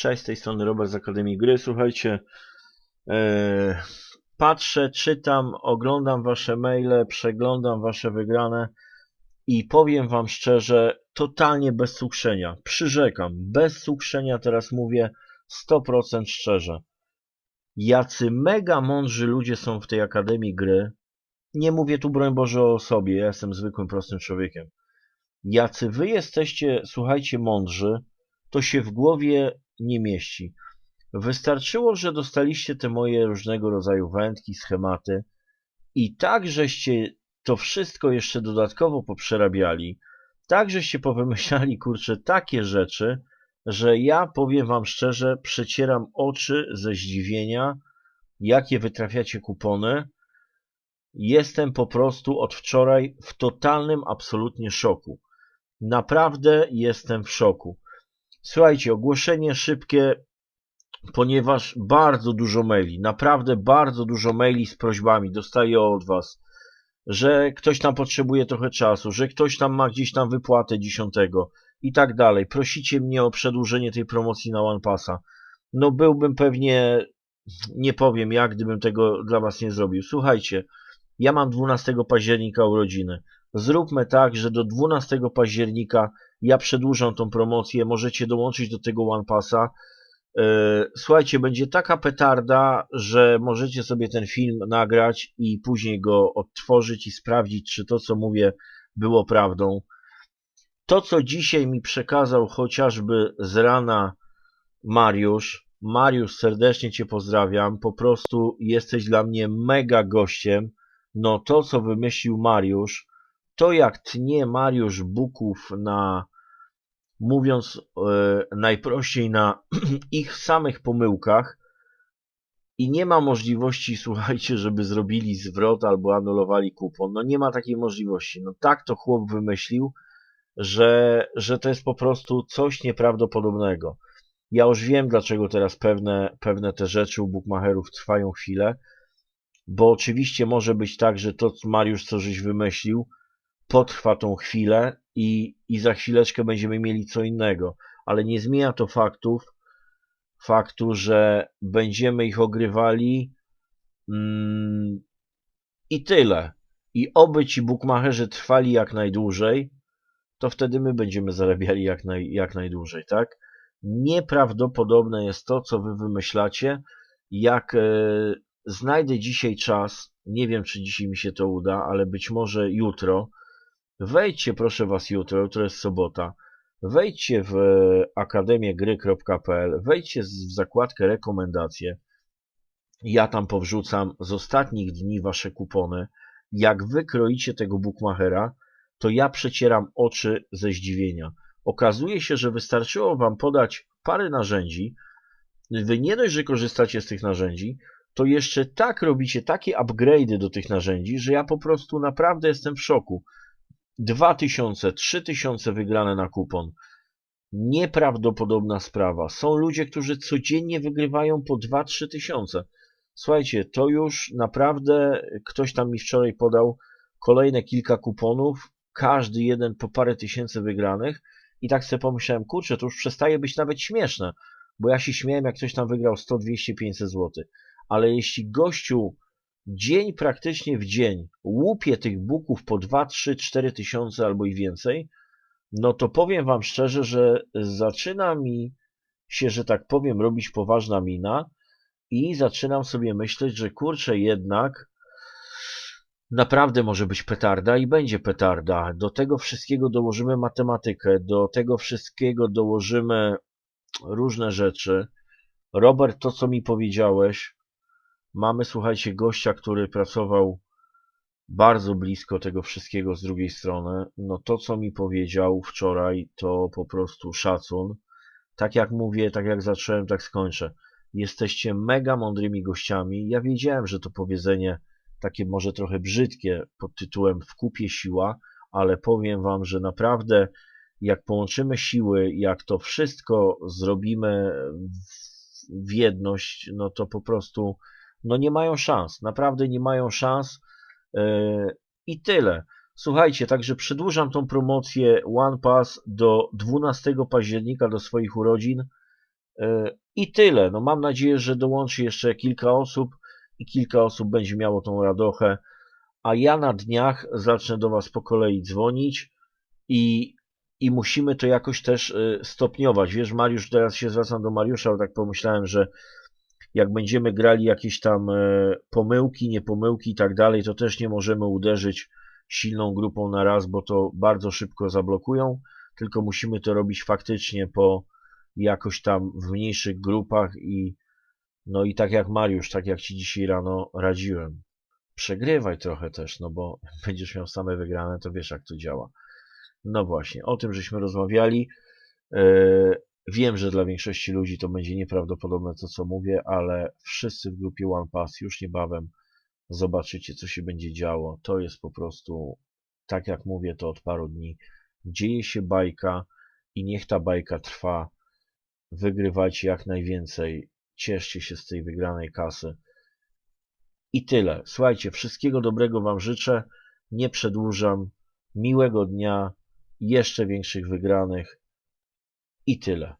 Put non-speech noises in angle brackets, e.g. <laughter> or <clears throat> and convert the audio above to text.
Cześć, z tej strony Robert z Akademii Gry. Słuchajcie, e, patrzę, czytam, oglądam wasze maile, przeglądam wasze wygrane i powiem wam szczerze, totalnie bez cukrzenia. Przyrzekam, bez cukrzenia teraz mówię 100% szczerze. Jacy mega mądrzy ludzie są w tej Akademii Gry. Nie mówię tu, broń Boże, o sobie, ja jestem zwykłym, prostym człowiekiem. Jacy wy jesteście, słuchajcie, mądrzy, to się w głowie nie mieści. Wystarczyło, że dostaliście te moje różnego rodzaju wędki, schematy i tak, żeście to wszystko jeszcze dodatkowo poprzerabiali, tak, żeście powymyślali, kurczę, takie rzeczy, że ja, powiem wam szczerze, przecieram oczy ze zdziwienia, jakie wytrafiacie kupony. Jestem po prostu od wczoraj w totalnym, absolutnie szoku. Naprawdę jestem w szoku. Słuchajcie, ogłoszenie szybkie, ponieważ bardzo dużo maili, naprawdę bardzo dużo maili z prośbami dostaję od Was, że ktoś tam potrzebuje trochę czasu, że ktoś tam ma gdzieś tam wypłatę dziesiątego i tak dalej. Prosicie mnie o przedłużenie tej promocji na One Passa. No byłbym pewnie, nie powiem jak, gdybym tego dla Was nie zrobił. Słuchajcie, ja mam 12 października urodziny. Zróbmy tak, że do 12 października ja przedłużam tą promocję, możecie dołączyć do tego One Passa. E, słuchajcie, będzie taka petarda, że możecie sobie ten film nagrać i później go odtworzyć i sprawdzić, czy to, co mówię, było prawdą. To, co dzisiaj mi przekazał chociażby z rana Mariusz, Mariusz, serdecznie Cię pozdrawiam, po prostu jesteś dla mnie mega gościem. No to, co wymyślił Mariusz, to jak tnie Mariusz Buków na, mówiąc e, najprościej, na <clears throat> ich samych pomyłkach i nie ma możliwości, <laughs> słuchajcie, żeby zrobili zwrot albo anulowali kupon. No nie ma takiej możliwości. No tak to chłop wymyślił, że, że to jest po prostu coś nieprawdopodobnego. Ja już wiem, dlaczego teraz pewne, pewne te rzeczy u bookmacherów trwają chwilę, bo oczywiście może być tak, że to Mariusz co żeś wymyślił, potrwa tą chwilę i, i za chwileczkę będziemy mieli co innego, ale nie zmienia to faktów, faktu, że będziemy ich ogrywali mm, i tyle. I oby ci bukmacherzy trwali jak najdłużej, to wtedy my będziemy zarabiali jak, naj, jak najdłużej, tak? Nieprawdopodobne jest to, co wy wymyślacie. Jak e, znajdę dzisiaj czas, nie wiem, czy dzisiaj mi się to uda, ale być może jutro, Wejdźcie proszę Was jutro, jutro jest sobota, wejdźcie w akademiegry.pl, wejdźcie w zakładkę rekomendacje. Ja tam powrzucam z ostatnich dni Wasze kupony. Jak Wy kroicie tego bookmachera, to ja przecieram oczy ze zdziwienia. Okazuje się, że wystarczyło Wam podać parę narzędzi, Wy nie dość, że korzystacie z tych narzędzi, to jeszcze tak robicie takie upgrade'y do tych narzędzi, że ja po prostu naprawdę jestem w szoku. 2000, 3000 wygrane na kupon. Nieprawdopodobna sprawa. Są ludzie, którzy codziennie wygrywają po 2-3 tysiące. Słuchajcie, to już naprawdę ktoś tam mi wczoraj podał kolejne kilka kuponów, każdy jeden po parę tysięcy wygranych i tak sobie pomyślałem, kurczę, to już przestaje być nawet śmieszne, bo ja się śmiałem, jak ktoś tam wygrał 100, 200, 500 zł. Ale jeśli gościu dzień praktycznie w dzień łupie tych buków po 2, 3, 4 tysiące albo i więcej, no to powiem wam szczerze, że zaczyna mi się, że tak powiem, robić poważna mina i zaczynam sobie myśleć, że kurczę jednak naprawdę może być petarda i będzie petarda. Do tego wszystkiego dołożymy matematykę, do tego wszystkiego dołożymy różne rzeczy. Robert, to co mi powiedziałeś, Mamy, słuchajcie, gościa, który pracował bardzo blisko tego wszystkiego z drugiej strony. No to, co mi powiedział wczoraj, to po prostu szacun. Tak jak mówię, tak jak zacząłem, tak skończę. Jesteście mega mądrymi gościami. Ja wiedziałem, że to powiedzenie takie może trochę brzydkie pod tytułem w kupie siła, ale powiem wam, że naprawdę jak połączymy siły, jak to wszystko zrobimy w jedność, no to po prostu no nie mają szans, naprawdę nie mają szans e, i tyle. Słuchajcie, także przedłużam tą promocję One Pass do 12 października do swoich urodzin. E, I tyle. No mam nadzieję, że dołączy jeszcze kilka osób i kilka osób będzie miało tą radochę. A ja na dniach zacznę do Was po kolei dzwonić i, i musimy to jakoś też e, stopniować. Wiesz, Mariusz, teraz się zwracam do Mariusza, bo tak pomyślałem, że jak będziemy grali jakieś tam e, pomyłki, niepomyłki i tak dalej, to też nie możemy uderzyć silną grupą na raz, bo to bardzo szybko zablokują, tylko musimy to robić faktycznie po jakoś tam w mniejszych grupach i no i tak jak Mariusz, tak jak Ci dzisiaj rano radziłem. Przegrywaj trochę też, no bo <laughs> będziesz miał same wygrane, to wiesz jak to działa. No właśnie, o tym żeśmy rozmawiali. Wiem, że dla większości ludzi to będzie nieprawdopodobne to, co mówię, ale wszyscy w grupie OnePass już niebawem zobaczycie, co się będzie działo. To jest po prostu, tak jak mówię to od paru dni, dzieje się bajka i niech ta bajka trwa. Wygrywajcie jak najwięcej, cieszcie się z tej wygranej kasy. I tyle. Słuchajcie, wszystkiego dobrego Wam życzę. Nie przedłużam. Miłego dnia, jeszcze większych wygranych. I tyle.